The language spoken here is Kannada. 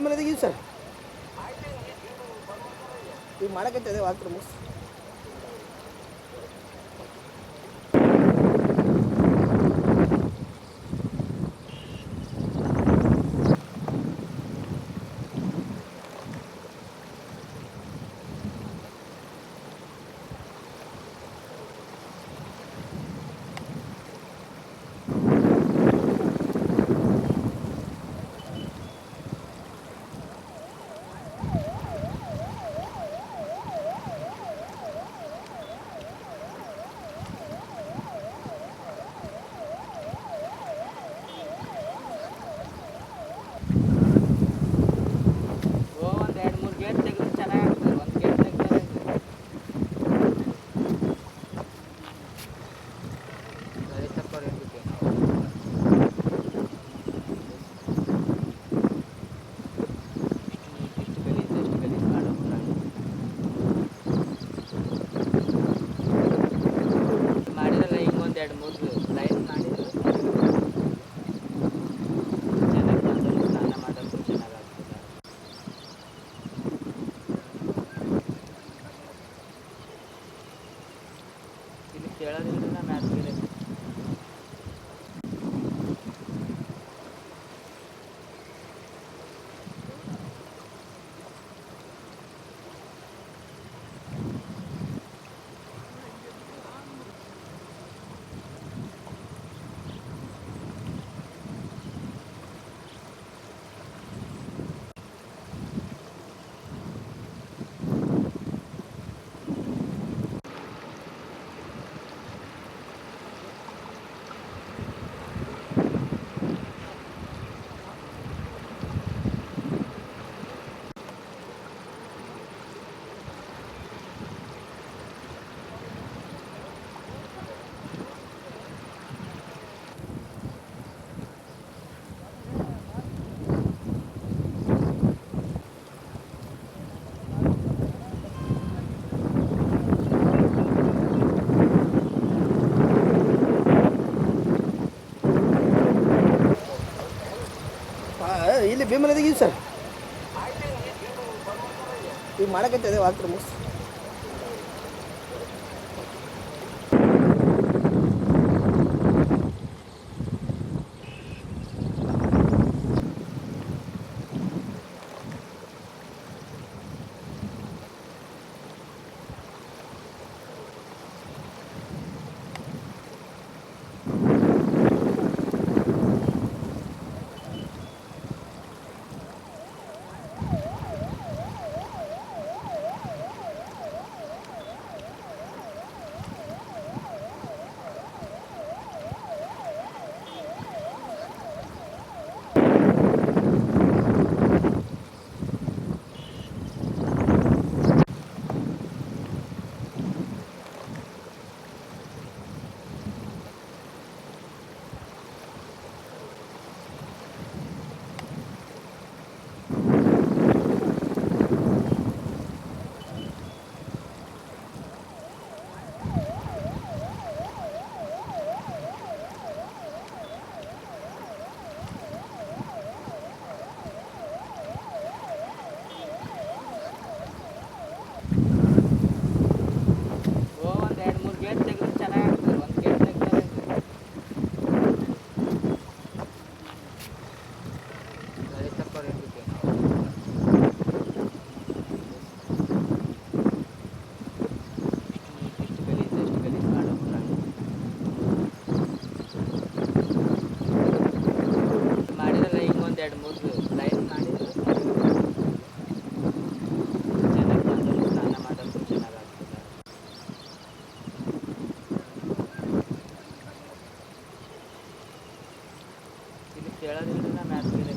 ನಿಮ್ಮ ಮನೆದಾಗ ಇವು ಸರ್ ಈ ಮಾಡೋಕಂತದೆ ಆಗ್ತಾರೆ ಮುಗಿಸ್ ಇಲ್ಲಿ ಭೀಮನದಿಗೆ ಸರ್. ಈಗ ಮಾಡಕತ್ತದೆ ವಾಕ್ರು ಮುಸ್ ಇದು ಕೇಳೋದಿಲ್ಲ ನಾನು ಬೇರೆ